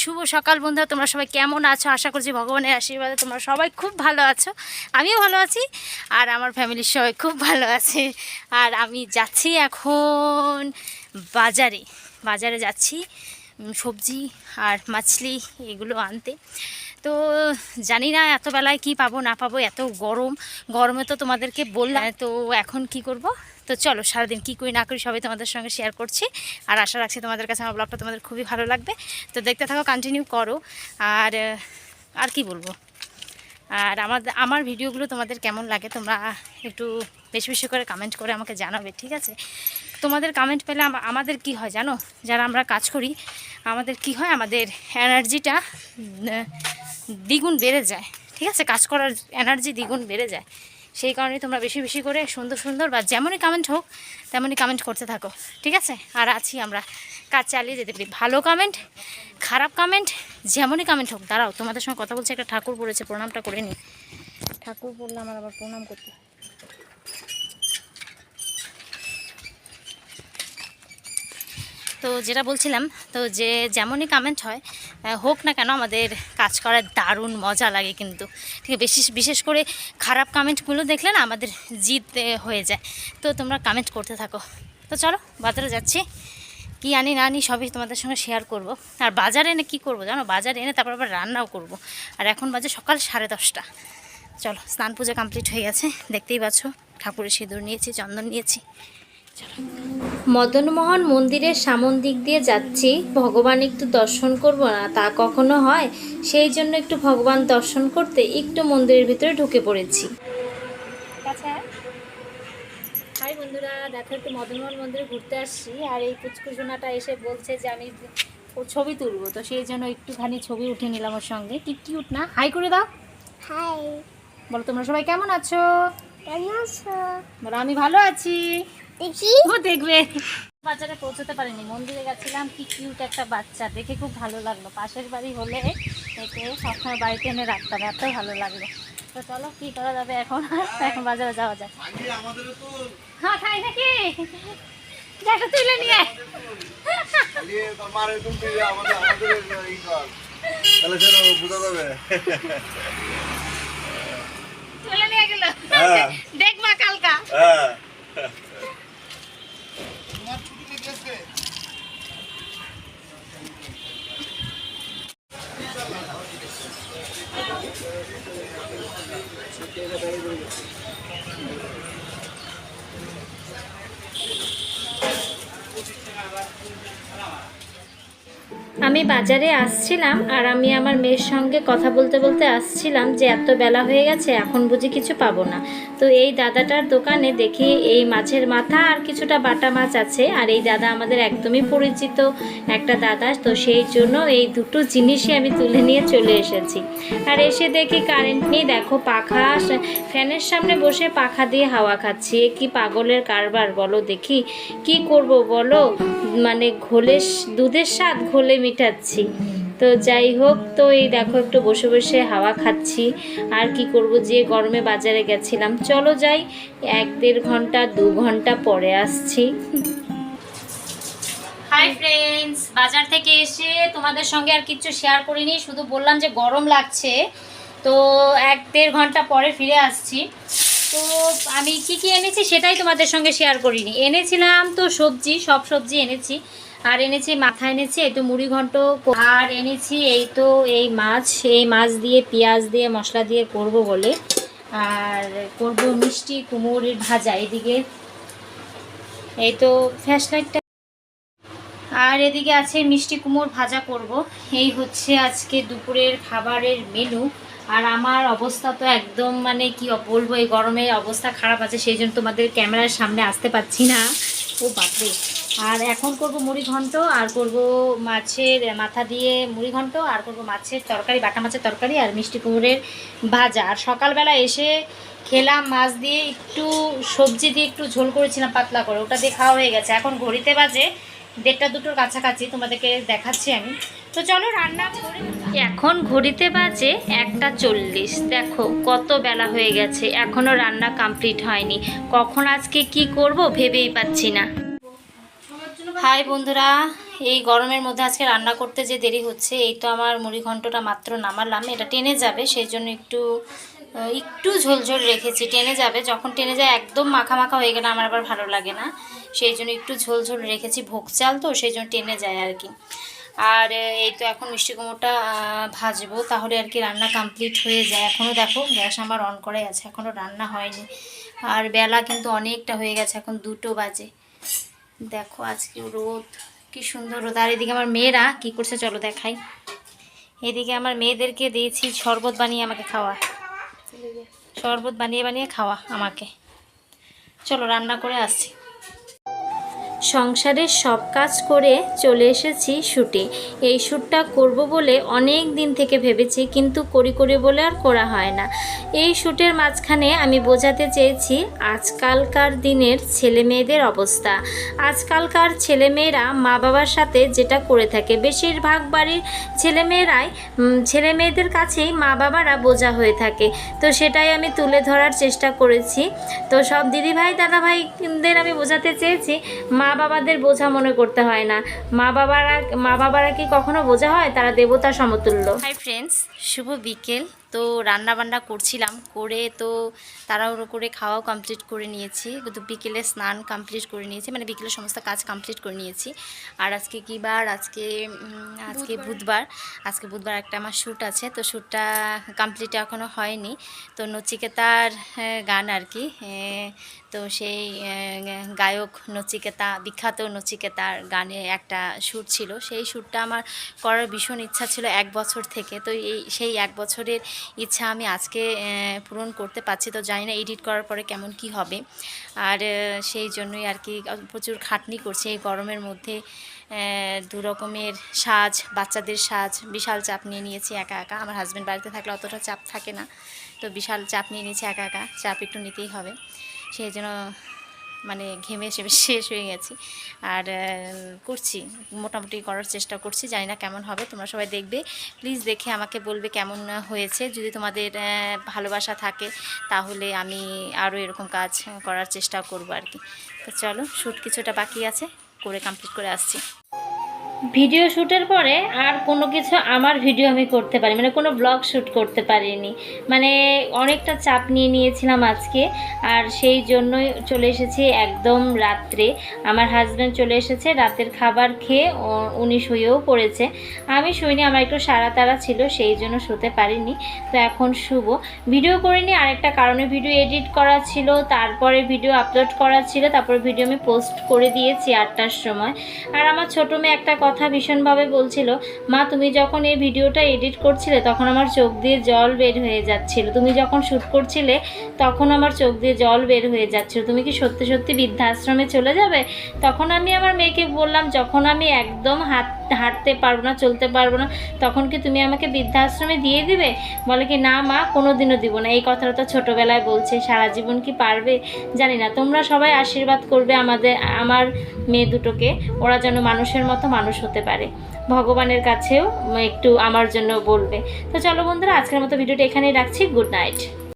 শুভ সকাল বন্ধুরা। তোমরা সবাই কেমন আছো? আশা করছি ভগবানের আশীর্বাদে তোমরা সবাই খুব ভালো আছো। আমিও ভালো আছি আর আমার ফ্যামিলির সবাই খুব ভালো আছে। আর আমি যাচ্ছি এখন বাজারে। বাজারে যাচ্ছি সবজি আর মাছলি এগুলো আনতে। তো জানি না এত বেলায় কি পাবো, না পাবো, এত গরম। গরমে তো তোমাদেরকে বললাম। তো এখন কি করব? তো চলো, সারাদিন কী করি না করি সবাই তোমাদের সঙ্গে শেয়ার করছি। আর আশা রাখছি তোমাদের কাছে আমার ব্লগটা তোমাদের খুবই ভালো লাগবে। তো দেখতে থাকো কন্টিনিউ করো। আর আর কি বলব? আর আমাদের আমার ভিডিওগুলো তোমাদের কেমন লাগে তোমরা একটু বেশি বেশি করে কমেন্ট করে আমাকে জানাবে, ঠিক আছে? তোমাদের কমেন্ট পেলে আমা- আমাদের কি হয় জানো? যারা আমরা কাজ করি, আমাদের কি হয়? আমাদের এনার্জিটা দ্বিগুণ বেড়ে যায়, ঠিক আছে? কাজ করার এনার্জি দ্বিগুণ বেড়ে যায়। সেই কারণে তোমরা বেশি বেশি করে সুন্দর সুন্দর বা যেমনই কমেন্ট হোক, তেমনই কমেন্ট করতে থাকো, ঠিক আছে? আর আছি আমরা। কাজ চালিয়ে যেতে পারি। ভালো কমেন্ট খারাপ কমেন্ট যেমনই কামেন্ট হোক, দাঁড়াও, তোমাদের সঙ্গে কথা বলছে, একটা ঠাকুর পড়েছে, প্রণামটা করে নি। ঠাকুর পড়লে আমার আবার প্রণাম করতে। তো যেটা বলছিলাম, তো যে যেমনই কামেন্ট হয় হোক না কেন আমাদের কাজ করার দারুণ মজা লাগে কিন্তু। ঠিক বিশেষ বিশেষ করে খারাপ কামেন্টগুলো দেখলে না আমাদের জিত হয়ে যায়। তো তোমরা কামেন্ট করতে থাকো। তো চলো, বাজারে যাচ্ছি। কি আনি না আনি সবই তোমাদের সঙ্গে শেয়ার করব। আর বাজারে এনে কী করব জানো? বাজারে এনে তারপর আবার রান্নাও করব। আর এখন বাজে সকাল সাড়ে দশটা। চলো, স্নান পূজা কমপ্লিট হয়ে গেছে। দেখতেই পাচ্ছ, ঠাকুরের সিঁদুর নিয়েছি, চন্দন নিয়েছি। মদনমোহন মন্দিরের সামন দিক দিয়ে যাচ্ছি। ভগবান একটু দর্শন করব না তা কখনো হয়? সেই জন্য একটু ভগবান দর্শন করতে একটু মন্দিরের ভিতরে ঢুকে পড়েছি। আচ্ছা। হাই বন্ধুরা দেখো একটু মদনমোহন মন্দিরে ঘুরতে আসছি আর এই কুচকুচুনাটা এসে বলছে যে আমি ছবি তুলবো তো সেই জন্য একটুখানি ছবি উঠে নিলাম ওর সঙ্গে। কি কিউট না? হাই করে দাও। হাই। বলো তোমরা সবাই কেমন আছো? কেমন আছো? বলো আমি ভালো আছি। দেখি। ও দেখবে। বাচ্চাটা পৌঁছতে পারিনি মন্দিরে গেছিলাম কি কিউট একটা বাচ্চা দেখে খুব ভালো লাগল। পাশের বাড়ি হলে একে সবসময় বাড়িতে এনে রাখতাম এত ভালো লাগল। তো চলো কি করা যাবে এখন? এখন বাজারে যাওয়া যায় হ্যাঁ খাই নাকি? দেখো তুলে নিয়ে। আয়। তাহলে সেটা বোঝা যাবে। তুলে নিয়ে গেল। হ্যাঁ। দেখবা কালকা হ্যাঁ আমি বাজারে আসছিলাম আর আমি আমার মেয়ের সঙ্গে কথা বলতে বলতে আসছিলাম যে এত বেলা হয়ে গেছে, এখন বুঝি কিছু পাবো না। তো এই দাদাটার দোকানে দেখি এই মাছের মাথা আর কিছুটা বাটা মাছ আছে আর এই দাদা আমাদের একদমই পরিচিত একটা দাদা, তো সেই জন্য এই দুটো জিনিসই আমি তুলে নিয়ে চলে এসেছি। আর এসে দেখি কারেন্ট নেই, দেখো পাখা ফ্যানের সামনে বসে পাখা দিয়ে হাওয়া খাচ্ছি। এ কি পাগলের কারবার বলো দেখি, কি করব বলো? মানে ঘোলের দুধের স্বাদ ঘোলে মিটাচ্ছি। তো যাই হোক, তো এই দেখো একটু বসে বসে হাওয়া খাচ্ছি। আর কি করব যে গরমে বাজারে গেছিলাম। চলো যাই, এক দেড় ঘণ্টা, দু ঘণ্টা পরে আসছি। হাই ফ্রেন্ডস বাজার থেকে এসে তোমাদের সঙ্গে আর কিছু শেয়ার করিনি, শুধু বললাম যে গরম লাগছে। তো এক দেড় ঘণ্টা পরে ফিরে আসছি। তো আমি কি কি এনেছি সেটাই তোমাদের সঙ্গে শেয়ার করিনি। এনেছিলাম তো সবজি, সব সবজি এনেছি। আর এনেছি, মাথা এনেছি, এই তো মুড়ি ঘন্ট আর এনেছি এই তো এই মাছ এই মাছ দিয়ে পেঁয়াজ দিয়ে মশলা দিয়ে করব বলে। আর করব মিষ্টি কুমড়ের ভাজা এদিকে। এই তো ফ্ল্যাশ লাইটটা আর এদিকে আছে মিষ্টি কুমড় ভাজা করব। এই হচ্ছে আজকে দুপুরের খাবারের মেনু আর আমার অবস্থা তো একদম মানে কি বলব, এই গরমে অবস্থা খারাপ আছে, সেই জন্য তোমাদের ক্যামেরার সামনে আসতে পারছি না। ও বাপরে। আর এখন করব মুড়ি ঘন্ট, আর করব মাছের মাথা দিয়ে মুড়ি ঘন্ট, আর করব মাছের তরকারি, বাটা মাছের তরকারি আর মিষ্টি কুমড়ের ভাজা। আর সকালবেলা এসে খেলাম মাছ দিয়ে একটু সবজি দিয়ে একটু ঝোল করেছিলাম পাতলা করে, ওটা দিয়ে খাওয়া হয়ে গেছে। এখন ঘড়িতে বাজে দেড়টা দুটোর কাছাকাছি, তোমাদেরকে দেখাচ্ছি আমি। তো চলো রান্না করে এখন ঘড়িতে বাজে একটা চল্লিশ। দেখো কত বেলা হয়ে গেছে এখনও রান্না কমপ্লিট হয়নি। কখন আজকে কি করব ভেবেই পাচ্ছি না। হাই বন্ধুরা, এই গরমের মধ্যে আজকে রান্না করতে যে দেরি হচ্ছে, এই তো আমার মুড়ি ঘন্টটা মাত্র নামালাম। এটা টেনে যাবে, সেই জন্য একটু একটু ঝোলঝোল রেখেছি। টেনে যাবে, যখন টেনে যায় একদম মাখা মাখা হয়ে গেলে আমার আবার ভালো লাগে না। সেই জন্য একটু ঝোল ঝোল রেখেছি, ভোগ চাল তো, সেই জন্য টেনে যায় আর কি। আর এই তো এখন মিষ্টি কুমড়োটা ভাজবো, তাহলে আর কি রান্না কমপ্লিট হয়ে যায়। এখনও দেখো, গ্যাস আমার অন করাই আছে এখনও রান্না হয়নি। আর বেলা কিন্তু অনেকটা হয়ে গেছে, এখন দুটো বাজে। দেখো আজকে রোদ, কি সুন্দর রোদ। আর এদিকে আমার মেয়েরা কি করছে চলো দেখাই। এদিকে আমার মেয়েদেরকে দিয়েছি শরবত বানিয়ে আমাকে খাওয়া। শরবত বানিয়ে বানিয়ে খাওয়া আমাকে। চলো রান্না করে আসছি। সংসারের সব কাজ করে চলে এসেছি শ্যুটে এই শ্যুটটা করব বলে অনেক দিন থেকে ভেবেছি, কিন্তু করি করি বলে আর করা হয় না। এই শ্যুটের মাঝখানে আমি বোঝাতে চেয়েছি আজকালকার দিনের ছেলে মেয়েদের অবস্থা। আজকালকার ছেলে মেয়েরা মা বাবার সাথে যেটা করে থাকে, বেশিরভাগ বাড়ির ছেলে মেয়েরাই ছেলে মেয়েদের কাছেই মা বাবারা বোঝা হয়ে থাকে। তো সেটাই আমি তুলে ধরার চেষ্টা করেছি। তো সব দিদিভাই, দাদাভাইদের আমি বোঝাতে চেয়েছি, মা বাবাদের বোঝা মনে করতে হয় না। মা বাবারা মা বাবারা কি কখনো বোঝা হয়? তারা দেবতা সমতুল্য। হাই ফ্রেন্ডস শুভ বিকেল। তো রান্না বান্না করছিলাম করে তো তাড়াহুড়ো করে খাওয়াও কমপ্লিট করে নিয়েছি। কিন্তু বিকেলে স্নান কমপ্লিট করে নিয়েছি মানে বিকেলে সমস্ত কাজ কমপ্লিট করে নিয়েছি। আর আজকে কী বার? আজকে আজকে বুধবার। আজকে বুধবার একটা আমার শ্যুট আছে তো শ্যুটটা কমপ্লিট এখনও হয়নি। তো নচিকেতার গান আর কি তো সেই গায়ক নচিকেতা বিখ্যাত নচিকেতার গানে একটা শ্যুট ছিল। সেই শ্যুটটা আমার করার ভীষণ ইচ্ছা ছিল এক বছর থেকে। তো এই সেই এক বছরের ইচ্ছা আমি আজকে পূরণ করতে পারছি। তো জানি না এডিট করার পরে কেমন কি হবে। আর সেই জন্যই আর কি প্রচুর খাটনি করছে এই গরমের মধ্যে। দু রকমের সাজ, বাচ্চাদের সাজ, বিশাল চাপ নিয়ে নিয়েছি একা একা। আমার হাজব্যান্ড বাড়িতে থাকলে অতটা চাপ থাকে না। তো বিশাল চাপ নিয়ে নিয়েছি একা একা। চাপ একটু নিতেই হবে। সেই জন্য মানে ঘেমে শেষ হয়ে গেছি। আর করছি, মোটামুটি করার চেষ্টা করছি, জানি না কেমন হবে, তোমরা সবাই দেখবে। প্লিজ দেখে আমাকে বলবে কেমন হয়েছে। যদি তোমাদের ভালোবাসা থাকে, তাহলে আমি আরও এরকম কাজ করার চেষ্টা করব আর কি। তো চলো শ্যুট কিছুটা বাকি আছে, করে কমপ্লিট করে আসছি। ভিডিও শ্যুটের পরে আর কোনো কিছু আমার ভিডিও আমি করতে পারি মানে কোনো ব্লগ শ্যুট করতে পারিনি। মানে অনেকটা চাপ নিয়ে নিয়েছিলাম আজকে, আর সেই জন্যই চলে এসেছি একদম রাত্রে। আমার হাজব্যান্ড চলে এসেছে, রাতের খাবার খেয়ে উনি শুয়েও পড়েছে। আমি শুইনি, আমার একটু সারা তারা ছিল, সেই জন্য শুতে পারিনি। তো এখন শুভ ভিডিও করিনি, আরেকটা কারণে ভিডিও এডিট করা ছিল, তারপরে ভিডিও আপলোড করা ছিল, তারপরে ভিডিও আমি পোস্ট করে দিয়েছি আটটার সময়। আর আমার ছোটো মেয়ে একটা কথা ভীষণভাবে বলছিল, মা, তুমি যখন এই ভিডিওটা এডিট করছিলে, তখন আমার চোখ দিয়ে জল বের হয়ে যাচ্ছিল। তুমি যখন শ্যুট করছিলে, তখন আমার চোখ দিয়ে জল বের হয়ে যাচ্ছিল। তুমি কি সত্যি সত্যি বৃদ্ধাশ্রমে চলে যাবে? তখন আমি আমার মেয়েকে বললাম, যখন আমি একদম হাত, হাঁটতে পারব না, চলতে পারব না, তখন কি তুমি আমাকে বৃদ্ধাশ্রমে দিয়ে দিবে? বলে কি, না মা কোনো দিনও দিব না। এই কথাটা তো ছোটোবেলায় বলছে, সারা জীবন কি পারবে? জানি না, তোমরা সবাই আশীর্বাদ করবে আমাদের, আমার মেয়ে দুটোকে। ওরা যেন মানুষের মতো মানুষ হতে পারে। ভগবানের কাছেও একটু আমার জন্য বলবে। তো চলো বন্ধুরা, আজকের মতো ভিডিওটা এখানেই রাখছি। Good night.